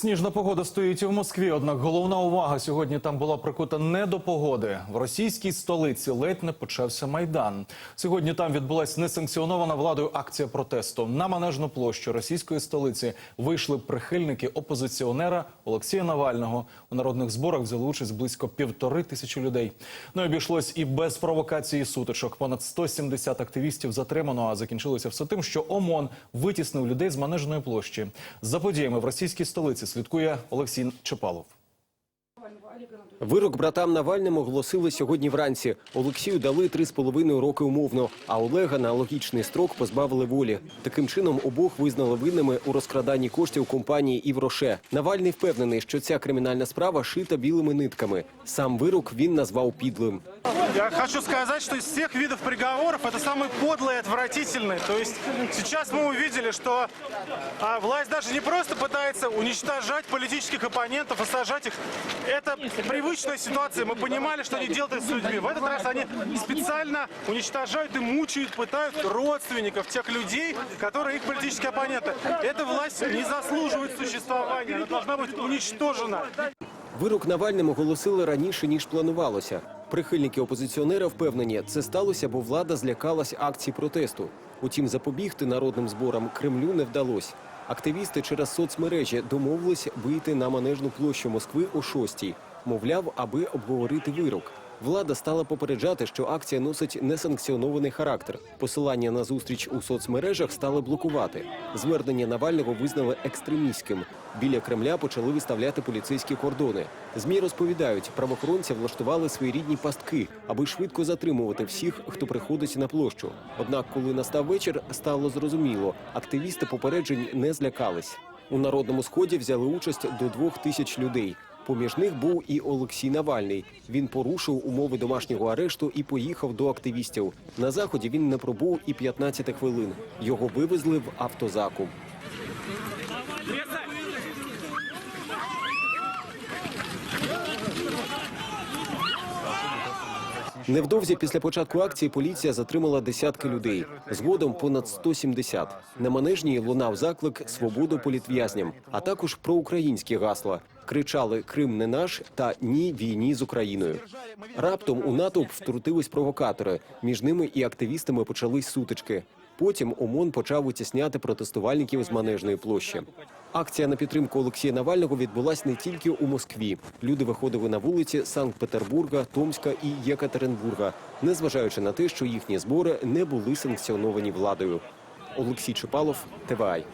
Сніжна погода стоїть і в Москві. Однак головна увага сьогодні там була прикута не до погоди. В російській столиці ледь не почався майдан. Сьогодні там відбулась несанкціонована владою акція протесту. На манежну площу російської столиці вийшли прихильники опозиціонера Олексія Навального. У народних зборах взяли участь близько півтори тисячі людей. Не обійшлось і без провокації сутичок. Понад 170 активістів затримано. А закінчилося все тим, що ОМОН витіснив людей з манежної площі. За подіями в російській столиці слідкує Олексій Чепалов. Вирок братам Навальним оголосили сьогодні вранці. Олексію дали три з половиною роки умовно, а Олега на логічний строк позбавили волі. Таким чином обох визнали винними у розкраданні коштів компанії «Івроше». Навальний впевнений, що ця кримінальна справа шита білими нитками. Сам вирок він назвав підлим. Я хочу сказать, что из всех видов приговоров это самый подлый и отвратительный. То есть сейчас мы увидели, что а, власть даже не просто пытается уничтожать политических оппонентов и сажать их. Это привычная ситуация. Мы понимали, что они делают с людьми. В этот раз они специально уничтожают и мучают, пытают родственников тех людей, которые их политические оппоненты. Эта власть не заслуживает существования. Она должна быть уничтожена. Вирок Навальним оголосили раніше, ніж планувалося. Прихильники опозиціонера впевнені, це сталося, бо влада злякалась акцій протесту. Утім, запобігти народним зборам Кремлю не вдалося. Активісти через соцмережі домовились вийти на манежну площу Москви о 6-й. Мовляв, аби обговорити вирок. Влада стала попереджати, що акція носить несанкціонований характер. Посилання на зустріч у соцмережах стали блокувати. Звернення Навального визнали екстремістським. Біля Кремля почали виставляти поліцейські кордони. Змі розповідають, правоохоронці влаштували своєрідні пастки, аби швидко затримувати всіх, хто приходить на площу. Однак, коли настав вечір, стало зрозуміло, активісти попереджень не злякались. У народному сході взяли участь до двох тисяч людей. Поміж них був і Олексій Навальний. Він порушив умови домашнього арешту і поїхав до активістів. На заході він не пробув і 15 хвилин. Його вивезли в автозаку. Невдовзі після початку акції поліція затримала десятки людей. Згодом понад 170. На манежній лунав заклик «Свободу політв'язням», а також проукраїнські гасла. Кричали «Крим не наш» та «Ні війні з Україною». Раптом у натовп втрутились провокатори. Між ними і активістами почались сутички. Потім ОМОН почав витісняти протестувальників з манежної площі. Акція на підтримку Олексія Навального відбулась не тільки у Москві. Люди виходили на вулиці Санкт-Петербурга, Томська і Єкатеринбурга, незважаючи на те, що їхні збори не були санкціоновані владою. Олексій Чепалов, ТВАЙ.